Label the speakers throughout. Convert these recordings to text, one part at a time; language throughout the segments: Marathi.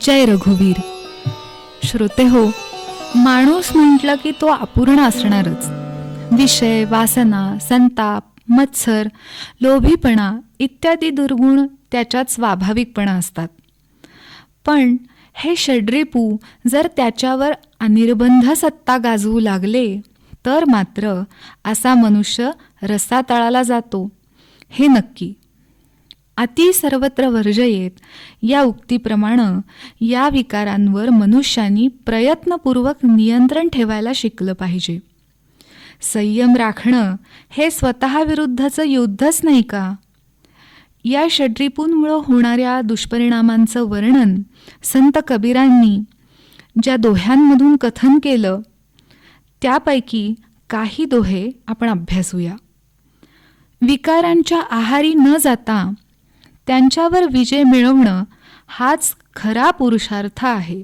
Speaker 1: जय रघुवीर. श्रोते हो माणूस म्हटलं की तो अपूर्ण असणारच. विषय वासना संताप मत्सर लोभीपणा इत्यादी दुर्गुण त्याच्यात स्वाभाविकपणा असतात. पण हे षड्रिपू जर त्याच्यावर अनिर्बंध सत्ता गाजवू लागले तर मात्र असा मनुष्य रसातळाला जातो. हे नक्की अति सर्वत्र वर्जयेत या उक्तीप्रमाणे या विकारांवर मनुष्यानी प्रयत्नपूर्वक नियंत्रण ठेवायला शिकलं पाहिजे. संयम राखणं हे स्वतःविरुद्धचं युद्धच नाही का? या षड्रिपूंमुळं होणाऱ्या दुष्परिणामांचं वर्णन संत कबीरांनी ज्या दोह्यांमधून कथन केलं त्यापैकी काही दोहे आपण अभ्यासूया. विकारांच्या आहारी न जाता त्यांच्यावर विजय मिळवणं हाच खरा पुरुषार्थ आहे.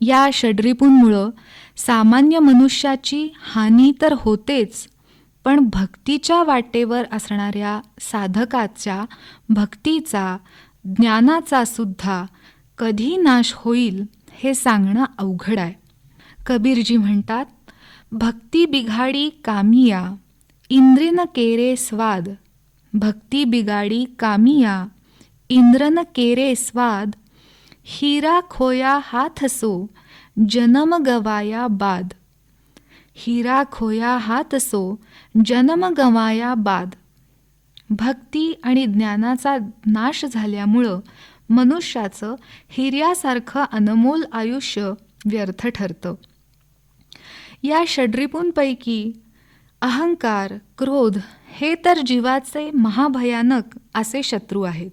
Speaker 1: या षड्रिपूंमुळं सामान्य मनुष्याची हानी तर होतेच पण भक्तीच्या वाटेवर असणाऱ्या साधकाच्या भक्तीचा ज्ञानाचा सुद्धा कधी नाश होईल हे सांगणं अवघड आहे. कबीरजी म्हणतात भक्ती बिघाडी कामिया इंद्रिन केरे स्वाद भक्ती बिगाडी कामिया इंद्रन केरे स्वाद हिरा खोया हाथसो जनम गवाया बाद. हिरा खोया हातसो जनम गवाया बाद. भक्ती आणि ज्ञानाचा नाश झाल्यामुळं मनुष्याचं हिर्यासारखं अनमोल आयुष्य व्यर्थ ठरतं. या षड्रिपूंपैकी अहंकार क्रोध हे तर जीवाचे महाभयानक असे शत्रू आहेत.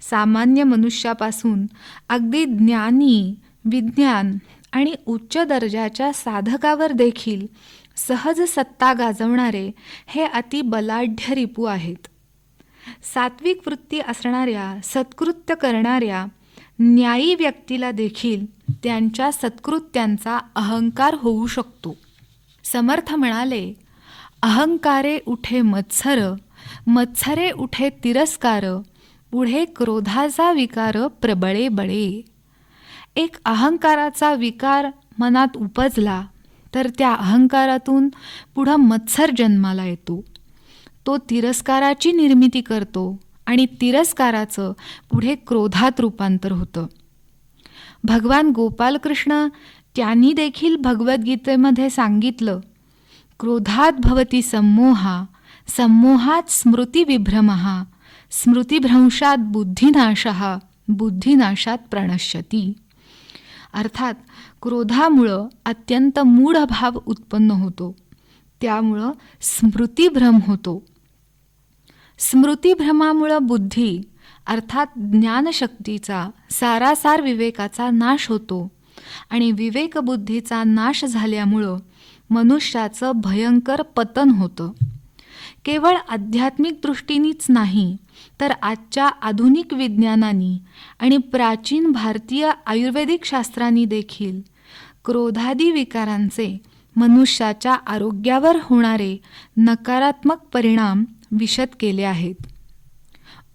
Speaker 1: सामान्य मनुष्यापासून अगदी ज्ञानी विज्ञान आणि उच्च दर्जाच्या साधकावर देखील सहज सत्ता गाजवणारे हे अति बलाढ्य रिपू आहेत. सात्विक वृत्ती असणाऱ्या सत्कृत्य करणाऱ्या न्यायी व्यक्तीला देखील त्यांच्या सत्कृत्यांचा अहंकार होऊ शकतो. समर्थ म्हणाले अहंकारे उठे मत्सर मत्सरे उठे तिरस्कार पुढे क्रोधाचा विकार प्रबळे बळे. एक अहंकाराचा विकार मनात उपजला तर त्या अहंकारातून पुढं मत्सर जन्माला येतो. तो तिरस्काराची निर्मिती करतो आणि तिरस्काराचं पुढे क्रोधात रूपांतर होतं. भगवान गोपालकृष्ण त्यांनी देखील भगवद्गीतेमध्ये सांगितलं क्रोधात भवती सम्मोहा सम्मोहात स्मृतिविभ्रमः स्मृतिभ्रंशात बुद्धिनाशः बुद्धिनाशात प्रणश्यती। अर्थात क्रोधामुळं अत्यंत मूढ भाव उत्पन्न होतो त्यामुळं स्मृतिभ्रम होतो। स्मृतिभ्रमामुळं बुद्धी अर्थात ज्ञानशक्तीचा सारासार विवेकाचा नाश होतो आणि विवेकबुद्धीचा नाश झाल्यामुळं मनुष्याचं भयंकर पतन होतं. केवळ आध्यात्मिक दृष्टीनीच नाही तर आजच्या आधुनिक विज्ञानानी आणि प्राचीन भारतीय आयुर्वेदिक शास्त्रांनी देखील क्रोधादी विकारांचे मनुष्याच्या आरोग्यावर होणारे नकारात्मक परिणाम विशद केले आहेत.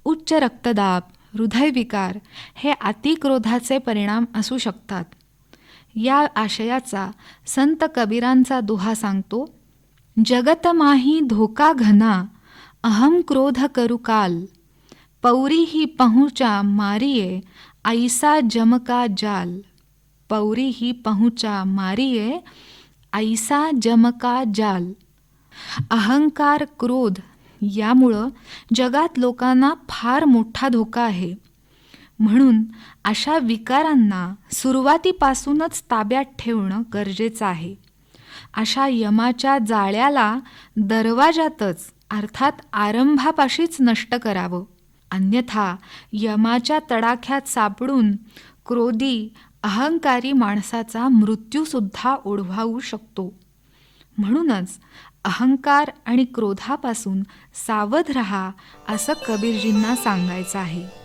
Speaker 1: उच्च रक्तदाब हृदयविकार हे अतिक्रोधाचे परिणाम असू शकतात. या आशयाचा संत कबीरांचा दुहा सांगतो जगत माही धोका घना अहम क्रोध करू काल. पौरी ही पहुचा मारिये ऐसा जमका जाल. पौरी ही पहुचा मारिये ऐसा जमका जाल. अहंकार क्रोध यामुळं जगात लोकांना फार मोठा धोका आहे. म्हणून अशा विकारांना सुरुवातीपासूनच ताब्यात ठेवणं गरजेचं आहे. अशा यमाच्या जाळ्याला दरवाजातच अर्थात आरंभापाशीच नष्ट करावं. अन्यथा यमाच्या तडाख्यात सापडून क्रोधी अहंकारी माणसाचा मृत्यूसुद्धा ओढवावू शकतो. म्हणूनच अहंकार आणि क्रोधापासून सावध रहा असं कबीरजींना सांगायचं आहे.